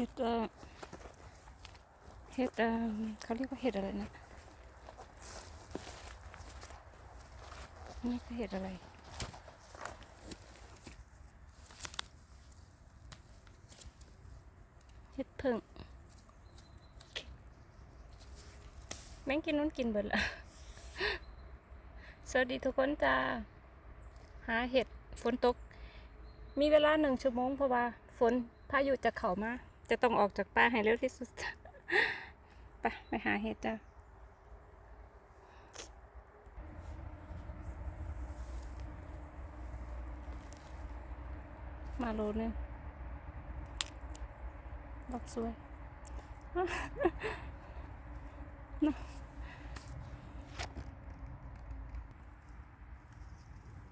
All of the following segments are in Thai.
เห็ดเห็ดเขาเรียกว่าเห็ดอะไรนะนี่คือเห็ดอะไรเห็ดผึ่งแม่งกินนู้นกินเบิดละสวัสดีทุกคนจ้าหาเห็ดฝนตก มีเวลาหนึ่งชั่วโมงเพราะว่าฝนพายุจะเข้ามา จะต้องออกจากป่าให้เร็วที่สุดไปไปหาเห็ดจ้ามาโลนึงดอกสวยนะ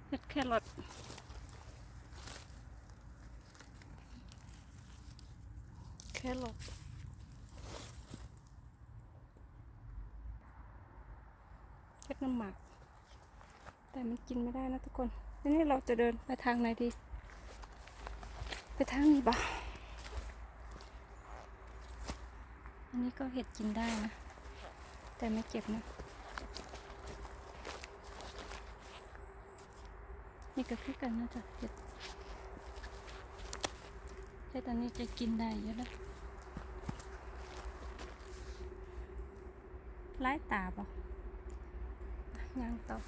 เห็ดแครอทแครอทเห็ดน้ำหมากแต่มันกินไม่ได้นะทุกคนทีนี้เราจะเดินไปทางไหนดี ไปทางนี้บ่าอันนี้ก็เห็ดกินได้นะ แต่ไม่เก็บนะ นี่ก็คือกันนะจ๊ะเห็ดเห็ดอันนี้จะกินได้เยอะแล้ว ไล่ตาบ่ย่างต่อ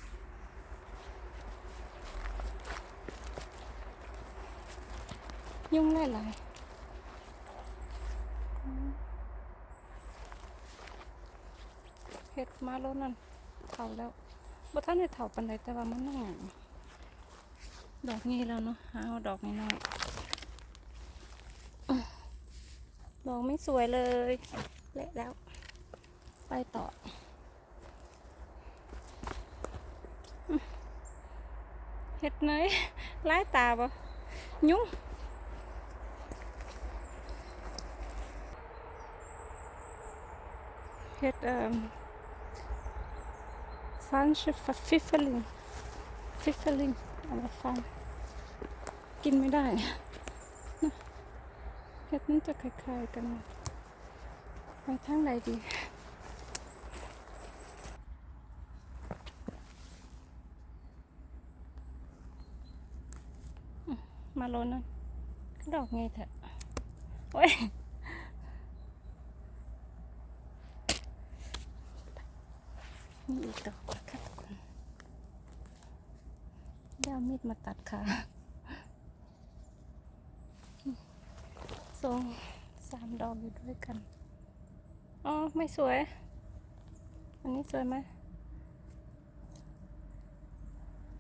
ยุ่งไล่ลายอืมเห็ดมาแล้วนั่นเท่าแล้วบ่ท่านได้เท่าปันใดแต่ว่ามันนั่งหยังดอกนี้แล้วเนาะหาเอาดอกน้อยๆอื้อดอกไม่สวยเลย เละแล้ว ไปต่ออเห็ ดไหนไล่ตาบ่ยุ่งเห็ดเอ่อฟันชื่อฟิฟเฟลิงฟิฟเฟลิงอะไรฟันกินไม่ได้เห็ดนี้จะคล้ายๆกันไปทางไหนดี อื มาโลนั่นดอกไงเถอะโอ้ยนี่อีกดอกนะคะทุกคนเดี๋ยวมีดมาตัดขาสองสามดอกอยู่ด้วยกัน อ๋อ ไม่สวย อันนี้สวยไหม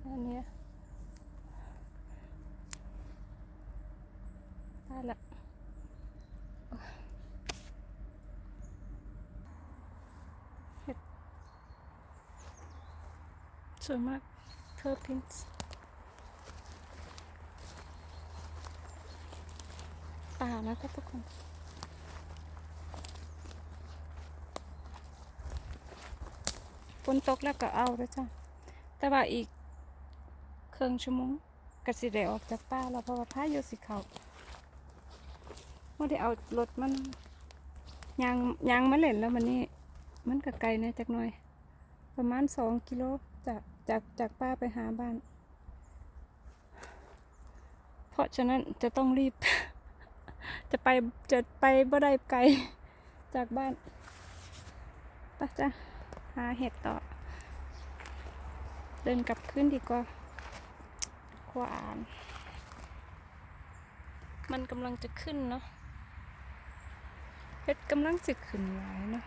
อันนี้ ยได้ละสวยมากเธอร์พินส์ป่านะครับทุกคนฝนตกแล้วก็เอาแล้วจ้ะแต่ว่าอีกเครึ่งชั่วโมงก็สิได้ออกจากป่าแล้วเพราะว่าพายุสิเขา ไม่ได้เอารถมันยางยางมาเล่นแล้วมันนี่มันก็ไกลนะจักหน่อย ประมาณสองกิโลจากจากจากป้าไปหาบ้าน เพราะฉะนั้นจะต้องรีบ จะไปจะไปบ่ได้ไกลจากบ้านไปจ้ะหาเห็ดต่อ เดินกลับขึ้นดีกว่าขวาน มันกำลังจะขึ้นเนาะ เห็ดกำลังจะขึ้นหลายเนาะ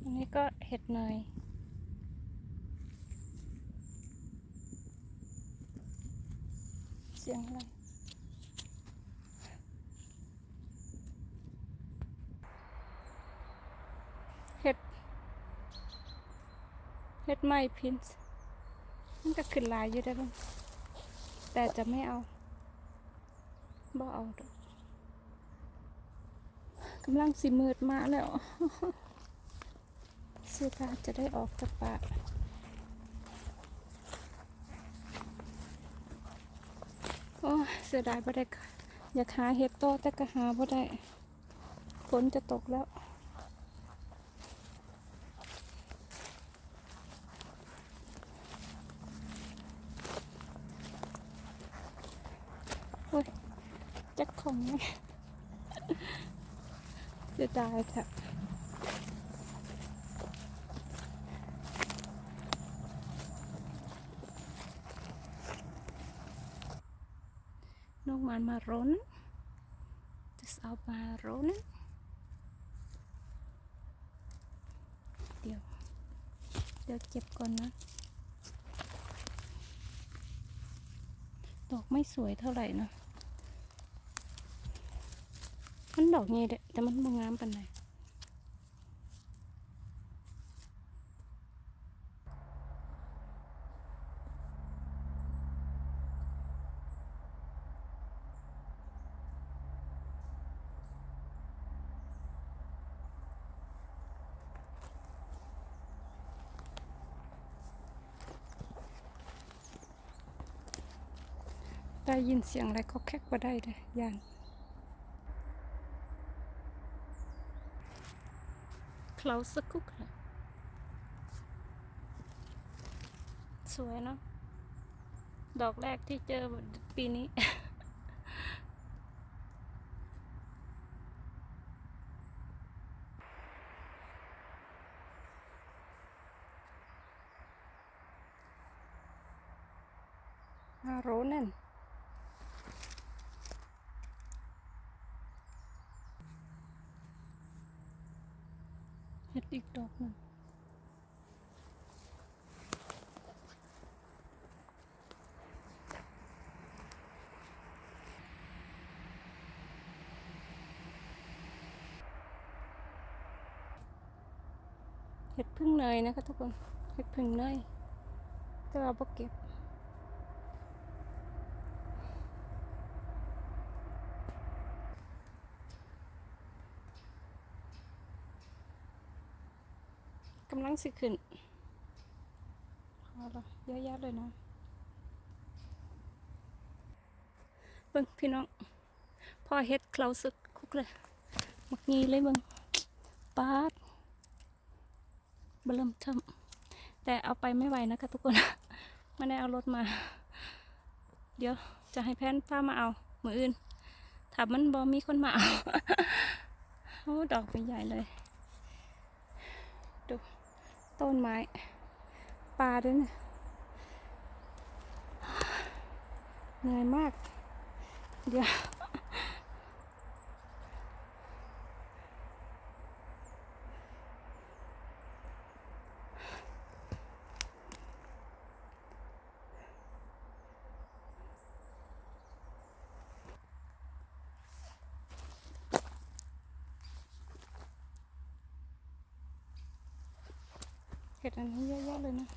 อันนี้ก็เห็ดเนยเสียงอะไรเห็ดเห็ดไม้พินส์มันก็ขึ้นลายอยู่ได้บ้าง แต่จะไม่เอาบ่เอากำลังสิมืดมาแล้วเสื้อผ้าจะได้ออกจากปากโอ้เสียดายบ่ได้อยากหาเห็ดโตแต่ก็หาบ่ได้ฝนจะตกแล้ว เสียดายค่ะนกมันมาร้นจะเอามาร้นเดี๋ยว เดี๋ยวเก็บก่อนนะ ดอกไม่สวยเท่าไหร่นะมัน ดอกนี้เด้แต่มันบางงามปานไหนใดได้ยินเสียงอะไรก็แคกว่ได้เลยยาน เคลาสกุกเลยสวยเนาะ ดอกแรกที่เจอปีนี้อาโรนัน เห็ดอีกดอกหนึ่งเห็ดพึ่งเนยนะคะทุกคน เห็ดพึ่งเนยแต่ว่าบ่เก็บ กำลังสิขึ้นพอละเยอะแยะเลยนะเบิ่งพี่น้องพ่อเฮ็ดเคลาสึกคุกเลยมักงีเลยเบิ่งปาดบลเริ่มเทิมแต่เอาไปไม่ไหวนะคะทุกคนไม่ได้เอารถมา เดี๋ยวจะให้แพนป้ามาเอามืออื่นถามันบอมีคนมาเอา โอ้ดอกเป็นใหญ่เลย ต้นไม้ปลาด้วยเนี่ยเหนื่อยมาก เดี๋ยว ห็ดอันนี้เยอะแยะเลยนะ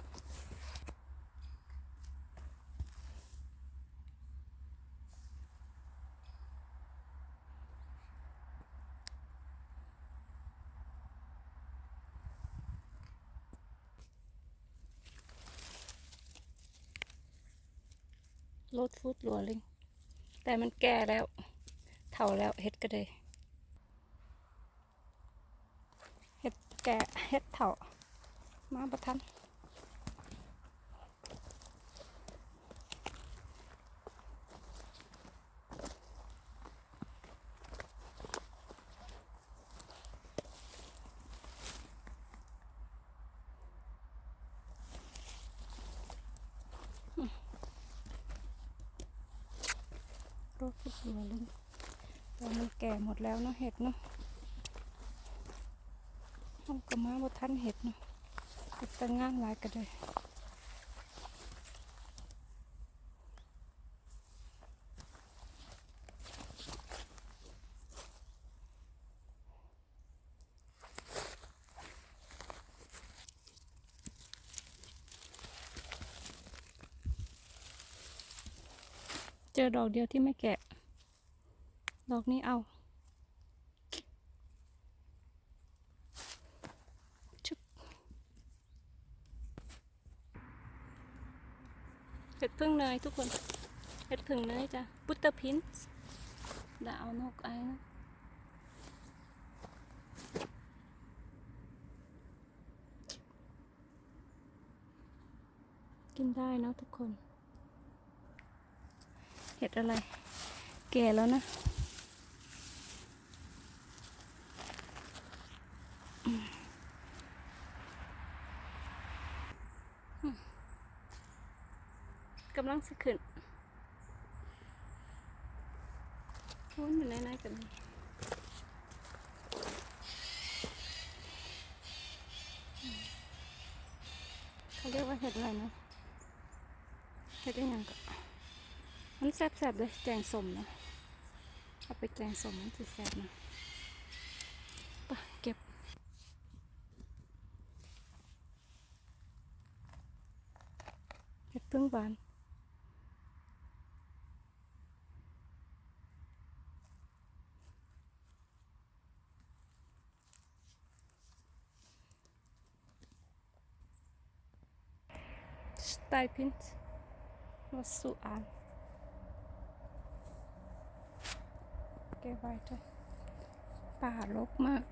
รถฟูดหลัวลิง แต่มันแก่แล้วเท่าแล้วเห็ดก็เลยเห็ดแก่เห็ดเท่า มาประทันรถฟุดหัวลิงแต่มันแก่หมดแล้วเนาะเห็ดเนาะเอากระมาบทันเห็ดเนาะ ต่งานหลายก็ได้เจอดอกเดียวที่ไม่แกะ ดอกนี้เอา เห็ด พึ่งเนยทุกคนเห็ดพึ่งเนยจ้ะบุตเตอร์พินส์ดาวนกไอ้นะกินได้นะทุกคน เห็ดอะไร แก่แล้วนะอืมอืม กำลังสิขึ้นโอ้ยอยู่ไหนๆกันเขาเรียกว่าเห็ดอะไรนะเห็ดอะไรอย่างก็มันแซ่บๆเลยแกงสมนะเอาไปแกงสมมันจะแซ่บนะปะเก็บเห็ดพึ่งบาน สไตล์พินส์วัสสุอานเก็บไว้ด้วยป่ารกมาก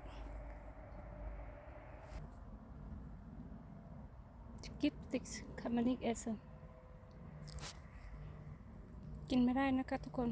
กิฟติกคามานิกเอซันกินไม่ได้นะคะทุกคน